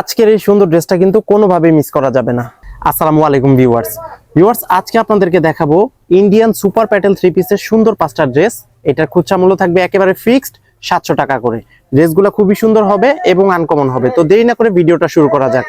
আজকের এই সুন্দর ড্রেসটা কিন্তু কোনোভাবেই মিস করা যাবে না। আসসালামু আলাইকুম ভিউয়ার্স ভিউয়ার্স আজকে আপনাদেরকে দেখাবো ইন্ডিয়ান সুপার প্যাটেল থ্রি পিসের সুন্দর পাঁচটা ড্রেস এটার খুচরা মূল্য থাকবে একেবারে ফিক্সড সাতশো টাকা করে। ড্রেসগুলো খুবই সুন্দর হবে এবং আনকমন হবে। তো দেরি না করে ভিডিওটা শুরু করা যাক।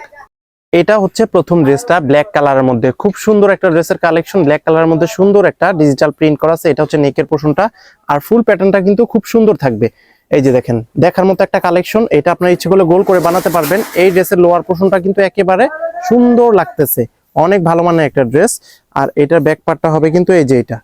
এটা হচ্ছে প্রথম ড্রেসটা ব্ল্যাক কালারের মধ্যে। খুব সুন্দর একটা ড্রেসের কালেকশন ব্ল্যাক কালারের মধ্যে সুন্দর একটা ডিজিটাল প্রিন্ট করা আছে। এটা হচ্ছে নেকের পোষণটা আর ফুল প্যাটার্নটা কিন্তু খুব সুন্দর থাকবে। এই যে দেখেন, দেখার মতো একটা কালেকশন এটা আপনার ইচ্ছে করলে গোল করে বানাতে পারবেন। এই ড্রেসের লোয়ার পোষণটা কিন্তু একেবারে সুন্দর লাগতেছে। অনেক ভালো মানের একটা ড্রেস। আর এটার ব্যাক পার্টটা হবে কিন্তু এই যে এটা।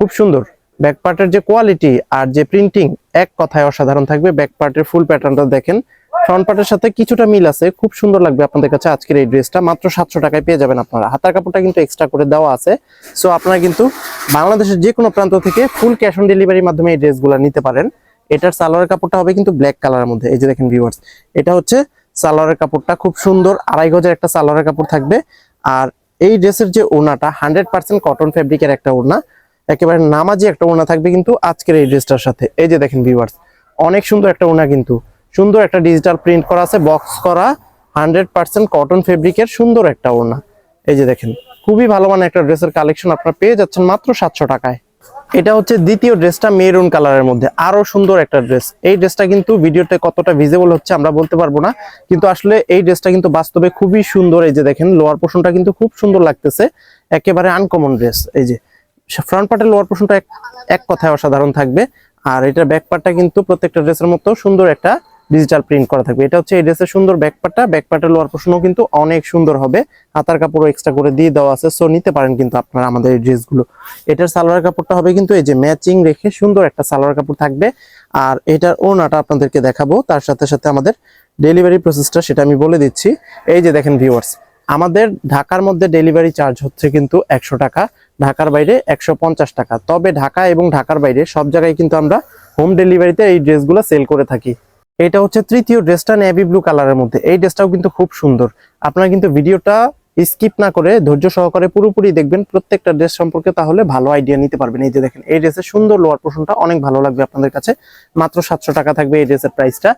খুব সুন্দর। ব্যাক পার্টের যে কোয়ালিটি আর যে প্রিন্টিং এক কথায় অসাধারণ থাকবে। ব্যাক পার্টের ফুল প্যাটার্নটা দেখেন। ফ্রন্ট পার্টের সাথে কিছুটা মিল আছে। খুব সুন্দর লাগবে আপনাদের কাছে আজকের এই ড্রেসটা। মাত্র সাতশো টাকায় পেয়ে যাবেন আপনারা। হাতার কাপড়টা কিন্তু এক্সট্রা করে দেওয়া আছে। সো আপনারা কিন্তু বাংলাদেশের যে কোনো প্রান্ত থেকে ফুল ক্যাশ অন ডেলিভারির মাধ্যমে এই ড্রেসগুলো নিতে পারেন। এটার সালোয়ারের কাপড়টা হবে কিন্তু ব্ল্যাক কালারের মধ্যে। এই যে দেখেন ভিউয়ার্স এটা হচ্ছে সালোয়ারের কাপড়টা, খুব সুন্দর, আড়াই গজের একটা সালোয়ারের কাপড় থাকবে। আর এই ড্রেসের যে ওনাটা হান্ড্রেড পার্সেন্ট কটন ফেব্রিকের একটা ওনা একেবারে নামাজি একটা ওনা থাকবে কিন্তু আজকের এই ড্রেসটার সাথে। এই যে দেখেন ভিউয়ার্স অনেক সুন্দর একটা ওনা কিন্তু। সুন্দর একটা ডিজিটাল প্রিন্ট করা আছে বক্স করা হান্ড্রেড পার্সেন্ট কটন ফেব্রিকের সুন্দর একটা ওড়না। এই যে দেখেন, খুবই ভালো মানের একটা ড্রেসের কালেকশন আপনারা পেয়ে যাচ্ছেন মাত্র সাতশো টাকায়। এটা হচ্ছে দ্বিতীয় ড্রেসটা মেরুন কালারের মধ্যে। আরও সুন্দর একটা ড্রেস। এই ড্রেসটা কিন্তু ভিডিওতে কতটা ভিজিবল হচ্ছে আমরা বলতে পারব না। কিন্তু আসলে এই ড্রেসটা কিন্তু বাস্তবে খুবই সুন্দর। এই যে দেখেন লোয়ার পোর্শনটা কিন্তু খুব সুন্দর লাগতেছে। একেবারে আনকমন ড্রেস এই যে ফ্রন্ট পার্টের লোয়ার পোর্শনটা এক কথায় অসাধারণ থাকবে। আর এটা ব্যাক পার্টটা কিন্তু প্রত্যেকটা ড্রেসের মতো সুন্দর একটা ডিজিটাল প্রিন্ট করা থাকবে। এটা হচ্ছে এই ড্রেসের সুন্দর ব্যাক পার্টটা ব্যাক পার্টের লোয়ার পোর্শনও কিন্তু অনেক সুন্দর হবে। হাতার কাপড়ও এক্সট্রা করে দিয়ে দেওয়া আছে। সো নিতে পারেন কিন্তু আপনারা আমাদের এই ড্রেসগুলো এটার সালোয়ার কাপড়টা হবে কিন্তু এই যে ম্যাচিং রেখে সুন্দর একটা সালোয়ার কাপড় থাকবে। আর এটার ওনাটা আপনাদেরকে দেখাবো। তার সাথে সাথে আমাদের ডেলিভারি প্রসেসটা সেটা আমি বলে দিচ্ছি। এই যে দেখেন ভিউয়ার্স আমাদের ঢাকার মধ্যে ডেলিভারি চার্জ হচ্ছে কিন্তু একশো টাকা। ঢাকার বাইরে একশো পঞ্চাশ টাকা। তবে ঢাকা এবং ঢাকার বাইরে সব জায়গায় কিন্তু আমরা হোম ডেলিভারিতে এই ড্রেসগুলো সেল করে থাকি। এটা হচ্ছে তৃতীয় ড্রেসটা নেভি ব্লু কালারের মধ্যে। এই ড্রেসটাও কিন্তু খুব সুন্দর। আপনারা কিন্তু ভিডিওটা স্কিপ না করে ধৈর্য সহকারে পুরোপুরি দেখবেন। প্রত্যেকটা ড্রেস সম্পর্কে তাহলে ভালো আইডিয়া নিতে পারবেন। এই যে দেখেন, এই ড্রেসের সুন্দর লোয়ার পোর্শনটা অনেক ভালো লাগবে আপনাদের কাছে। মাত্র সাতশো টাকা থাকবে এই ড্রেসের প্রাইসটা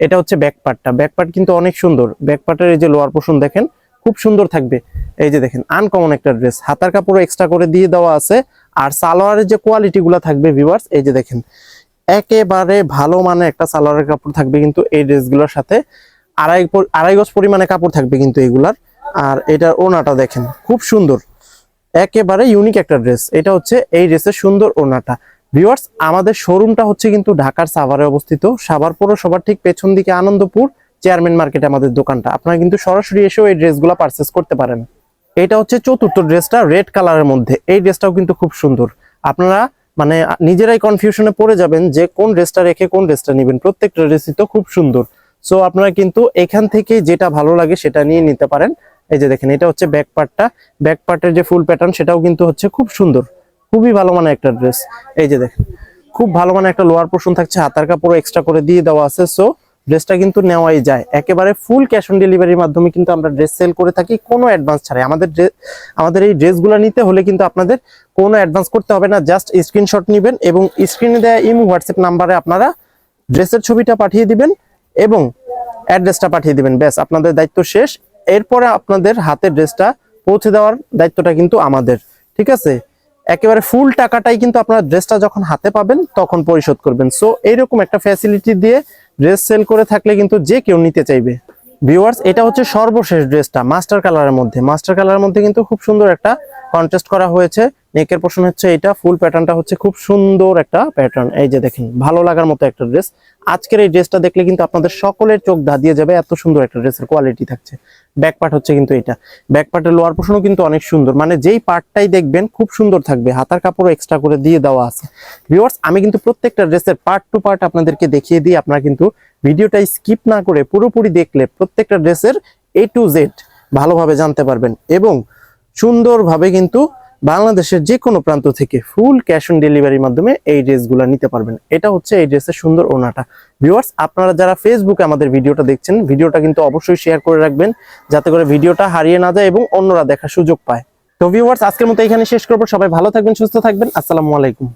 এটা হচ্ছে ব্যাক পার্টটা ব্যাক পার্ট কিন্তু অনেক সুন্দর। ব্যাক পার্টের এই যে লোয়ার পোর্শন দেখেন, খুব সুন্দর থাকবে। এই যে দেখেন আনকমন একটা ড্রেস। হাতার কাপড় এক্সট্রা করে দিয়ে দেওয়া আছে। আর সালোয়ারের যে কোয়ালিটি গুলা থাকবে ভিউয়ার্স এই যে দেখেন একেবারে ভালো মানের একটা সালোয়ারের কাপড় থাকবে কিন্তু এই ড্রেসগুলোর সাথে। আড়াই আড়াই গজ পরিমাণে কাপড় থাকবে কিন্তু এগুলার। আর এটার ওনাটা দেখেন, খুব সুন্দর। একেবারে ইউনিক একটা ড্রেস এটা হচ্ছে এই ড্রেসের সুন্দর ওনাটা ভিউয়ার্স আমাদের শোরুমটা হচ্ছে কিন্তু ঢাকার সাভারে অবস্থিত। সাভার পৌরসভার ঠিক পেছন দিকে আনন্দপুর চেয়ারম্যান মার্কেটে আমাদের দোকানটা। আপনারা কিন্তু সরাসরি এসেও এই ড্রেসগুলো পারচেস করতে পারেন। এটা হচ্ছে চতুর্থ ড্রেসটা রেড কালারের মধ্যে। এই ড্রেসটাও কিন্তু খুব সুন্দর। আপনারা মানে নিজেরাই কনফিউশনে পড়ে যাবেন যে কোন ড্রেসটা রেখে কোন ড্রেসটা নেবেন। প্রত্যেকটা ড্রেসই তো খুব সুন্দর। সো আপনারা কিন্তু এখান থেকে যেটা ভালো লাগে সেটা নিয়ে নিতে পারেন। এই যে দেখেন, এটা হচ্ছে ব্যাক পার্টটা ব্যাক পার্টের যে ফুল প্যাটার্ন সেটাও কিন্তু হচ্ছে খুব সুন্দর। খুবই ভালো মানে একটা ড্রেস এই যে দেখেন, খুব ভালো মানে একটা লোয়ার পোর্শন থাকছে। হাতার কাপড় এক্সট্রা করে দিয়ে দেওয়া আছে। সো ড্রেসটা কিন্তু নেওয়াই যায়। একেবারে ফুল ক্যাশ অন ডেলিভারির মাধ্যমে কিন্তু আমরা ড্রেস সেল করে থাকি, কোনো অ্যাডভান্স ছাড়াই। আমাদের ড্রেস আমাদের এই ড্রেসগুলো নিতে হলে কিন্তু আপনাদের কোনো অ্যাডভান্স করতে হবে না জাস্ট স্ক্রিনশট নেবেন এবং স্ক্রিনে দেওয়া ইমো হোয়াটসঅ্যাপ নাম্বারে আপনারা ড্রেসের ছবিটা পাঠিয়ে দিবেন এবং অ্যাড্রেসটা পাঠিয়ে দিবেন। ব্যাস, আপনাদের দায়িত্ব শেষ। এরপরে আপনাদের হাতে ড্রেসটা পৌঁছে দেওয়ার দায়িত্বটা কিন্তু আমাদের, ঠিক আছে? একেবারে ফুল টাকাটাই কিন্তু আপনারা ড্রেসটা যখন হাতে পাবেন, তখন পরিশোধ করবেন। সো এইরকম একটা ফ্যাসিলিটি দিয়ে ড্রেস সেল করে থাকলে কিন্তু যে কেউ নিতে চাইবে। ভিউয়ার্স এটা হচ্ছে সর্বশেষ ড্রেসটা মাস্টার কালারের মধ্যে। মাস্টার কালারের মধ্যে কিন্তু খুব সুন্দর একটা কন্টেস্ট করা হয়েছে। নেকের পোর্শন হচ্ছে এটা ফুল প্যাটার্নটা হচ্ছে খুব সুন্দর একটা প্যাটার্ন এই যে দেখেন, ভালো লাগার মতো একটা ড্রেস আজকের এই ড্রেসটা দেখলে কিন্তু আপনাদের সকলের চোখ ধাঁধিয়ে যাবে, এত সুন্দর একটা ড্রেসের কোয়ালিটি থাকছে। ব্যাক পার্ট হচ্ছে কিন্তু এটা। ব্যাক পার্টের লোয়ার পোর্শনও কিন্তু অনেক সুন্দর। মানে যেই পার্টটাই দেখবেন, খুব সুন্দর থাকবে। হাতার কাপড়ও এক্সট্রা করে দিয়ে দেওয়া আছে। ভিউয়ার্স আমি কিন্তু প্রত্যেকটা ড্রেসের পার্ট টু পার্ট আপনাদেরকে দেখিয়ে দিই। আপনারা কিন্তু ভিডিওটা স্কিপ না করে পুরোপুরি দেখলে প্রত্যেকটা ড্রেসের এ টু জেড ভালোভাবে জানতে পারবেন এবং সুন্দরভাবে কিন্তু বাংলাদেশের যে কোনো প্রান্ত থেকে ফুল ক্যাশ অন ডেলিভারির মাধ্যমে এই ড্রেসগুলো নিতে পারবেন। এটা হচ্ছে এই ড্রেসের সুন্দর ওনাটা ভিউয়ার্স আপনারা যারা ফেসবুকে আমাদের ভিডিওটা দেখছেন, ভিডিওটা কিন্তু অবশ্যই শেয়ার করে রাখবেন, যাতে করে ভিডিওটা হারিয়ে না যায় এবং অন্যরা দেখার সুযোগ পায়। তো ভিউয়ার্স আজকের মতো এখানে শেষ করব। সবাই ভালো থাকবেন, সুস্থ থাকবেন। আসসালামু আলাইকুম।